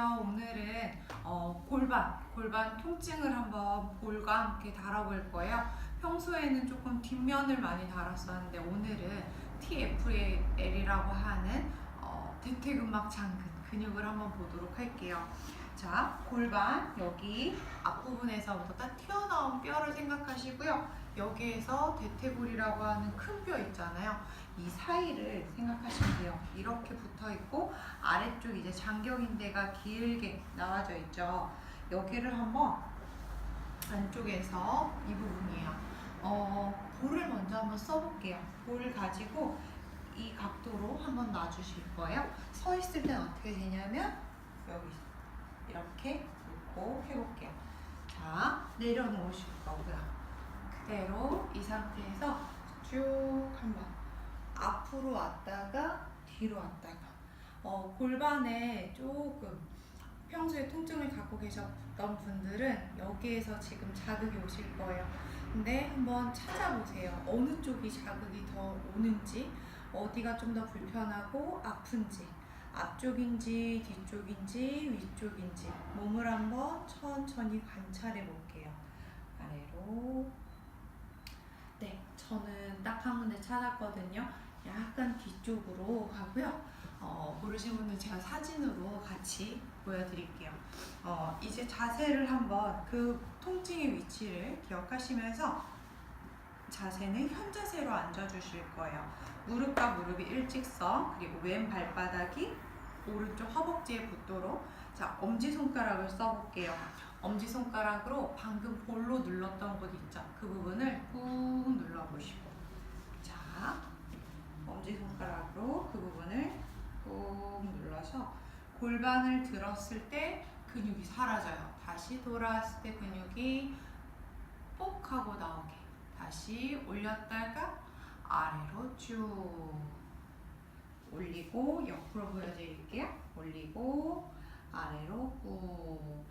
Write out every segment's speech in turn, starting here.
안녕하세요. 오늘은 어, 골반, 골반 통증을 한번 볼과 함께 다뤄볼 거예요. 평소에는 조금 뒷면을 많이 다뤘었는데 오늘은 TFL이라고 하는 어, 대퇴근막 장근 근육을 한번 보도록 할게요. 자, 골반 여기 앞부분에서부터 딱 튀어나온 뼈를 생각하시고요. 여기에서 대퇴골이라고 하는 큰 뼈 있잖아요. 이 사이를 생각하시면 돼요. 이렇게 붙어 있고 아래쪽 이제 장경인대가 길게 나와져 있죠. 여기를 한번 안쪽에서 이 부분이에요. 어, 볼을 먼저 한번 써볼게요. 볼을 가지고 이 각도로 한번 놔주실 거예요. 서 있을 때는 어떻게 되냐면 여기 이렇게 놓고 해볼게요. 자, 내려놓으실 거고요. 그대로 이 상태에서 쭉 한번 앞으로 왔다가 뒤로 왔다가 어, 골반에 조금 평소에 통증을 갖고 계셨던 분들은 여기에서 지금 자극이 오실 거예요. 근데 한번 찾아보세요. 어느 쪽이 자극이 더 오는지, 어디가 좀 더 불편하고 아픈지, 앞쪽인지 뒤쪽인지 위쪽인지 몸을 한번 천천히 관찰해 볼게요. 아래로. 네, 저는 딱 한 군데 찾았거든요. 약간 뒤쪽으로 가고요. 어, 모르시는 분은 제가 사진으로 같이 보여드릴게요. 어, 이제 자세를 한번 그 통증의 위치를 기억하시면서 자세는 현 자세로 앉아주실 거예요. 무릎과 무릎이 일직선, 그리고 왼 발바닥이 오른쪽 허벅지에 붙도록 자, 엄지손가락을 써볼게요. 엄지손가락으로 방금 볼로 눌렀던 곳 있죠? 그 부분을 꾹 눌러보시고 자, 엄지손가락으로 그 부분을 꾹 눌러서 골반을 들었을 때 근육이 사라져요. 다시 돌아왔을 때 근육이 뽁 하고 나오게. 다시 올렸다가 아래로 쭉 올리고 옆으로 보여드릴게요. 올리고 아래로 꾹.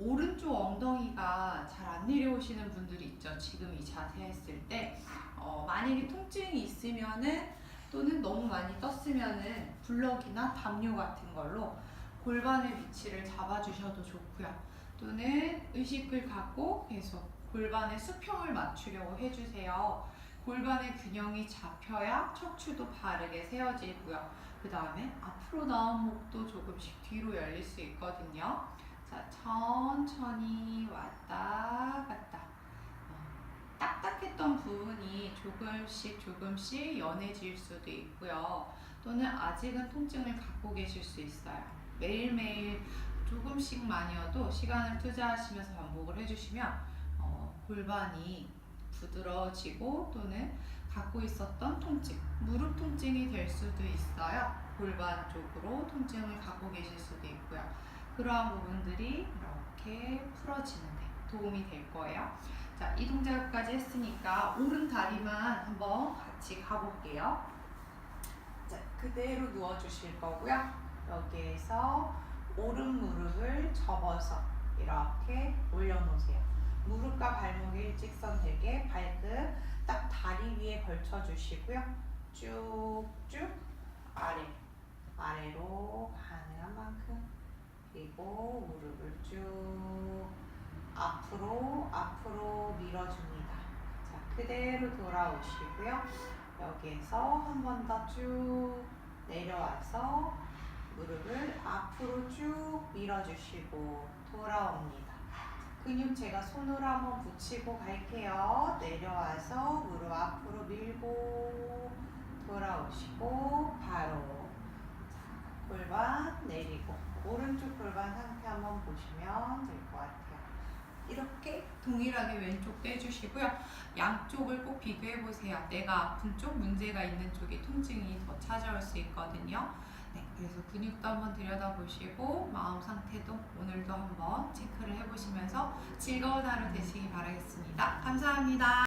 오른쪽 엉덩이가 잘 안 내려오시는 분들이 있죠. 지금 이 자세 했을 때 어, 만약에 통증이 있으면은 또는 너무 많이 떴으면은 블럭이나 담요 같은 걸로 골반의 위치를 잡아주셔도 좋고요. 또는 의식을 갖고 계속 골반의 수평을 맞추려고 해주세요. 골반의 균형이 잡혀야 척추도 바르게 세워지고요. 그 다음에 앞으로 나온 목도 조금씩 뒤로 열릴 수 있거든요. 자, 천천히 왔다 갔다. 어, 딱딱했던 부분이 조금씩 조금씩 연해질 수도 있고요. 또는 아직은 통증을 갖고 계실 수 있어요. 매일매일 조금씩만이어도 시간을 투자하시면서 반복을 해주시면 어, 골반이 부드러워지고 또는 갖고 있었던 통증, 무릎 통증이 될 수도 있어요. 골반 쪽으로 통증을 갖고 계실 수도 있고요. 그러한 부분들이 이렇게 풀어지는데 도움이 될 거예요. 자, 이 동작까지 했으니까 오른 다리만 한번 같이 가볼게요. 자, 그대로 누워주실 거고요. 여기에서 오른 무릎을 접어서 이렇게 올려놓으세요. 무릎과 발목이 일직선 되게 발끝 딱 다리 위에 걸쳐 주시고요. 쭉쭉 아래 아래로 가능한 만큼 그리고 무릎을 쭉 앞으로 앞으로 밀어줍니다. 자 그대로 돌아오시고요. 여기에서 한 번 더 쭉 내려와서 무릎을 앞으로 쭉 밀어주시고 돌아옵니다. 근육 제가 손으로 한번 붙이고 갈게요. 내려와서 무릎 앞으로 밀고 돌아오시고 바로 자, 골반 내리고 오른쪽 골반 상태 한번 보시면 될 것 같아요. 이렇게 동일하게 왼쪽도 해주시고요. 양쪽을 꼭 비교해 보세요. 내가 아픈 쪽, 문제가 있는 쪽이 통증이 더 찾아올 수 있거든요. 네, 그래서 근육도 한번 들여다보시고 마음 상태도 오늘도 한번 체크를 해보시면서 즐거운 하루 되시기 바라겠습니다. 감사합니다.